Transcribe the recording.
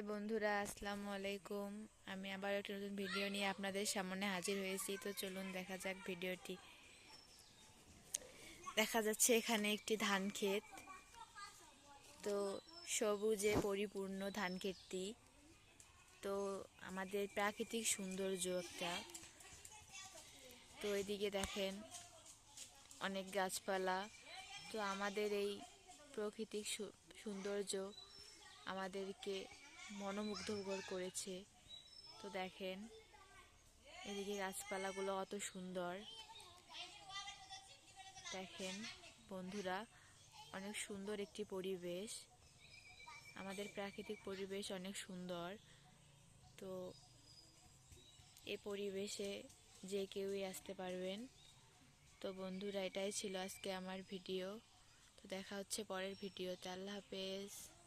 High বন্ধুরা, আসসালামু আলাইকুম। আমি আবার একটা নতুন ভিডিও নিয়ে আপনাদের সামনে হাজির হয়েছি। তো চলুন দেখা যাক ভিডিওটি দেখা যাচ্ছে এখানে একটি ধান ক্ষেত। তো সবুজে পরিপূর্ণ ধান ক্ষেতটি। তো আমাদের প্রাকৃতিক সৌন্দর্য একটা। তো এদিকে দেখেন অনেক গাছপালা। তো আমাদের এই প্রাকৃতিক সৌন্দর্য আমাদেরকে মনোমুগ্ধকর করেছে। তো দেখেন, এদিকে গাছপালাগুলো অত সুন্দর। দেখেন বন্ধুরা, অনেক সুন্দর একটি পরিবেশ। আমাদের প্রাকৃতিক পরিবেশ অনেক সুন্দর। তো এ পরিবেশে যে কেউই আসতে পারবেন। তো বন্ধুরা, এটাই ছিল আজকে আমার ভিডিও। তো দেখা হচ্ছে পরের ভিডিওতে। আল্লাহ হাফেজ।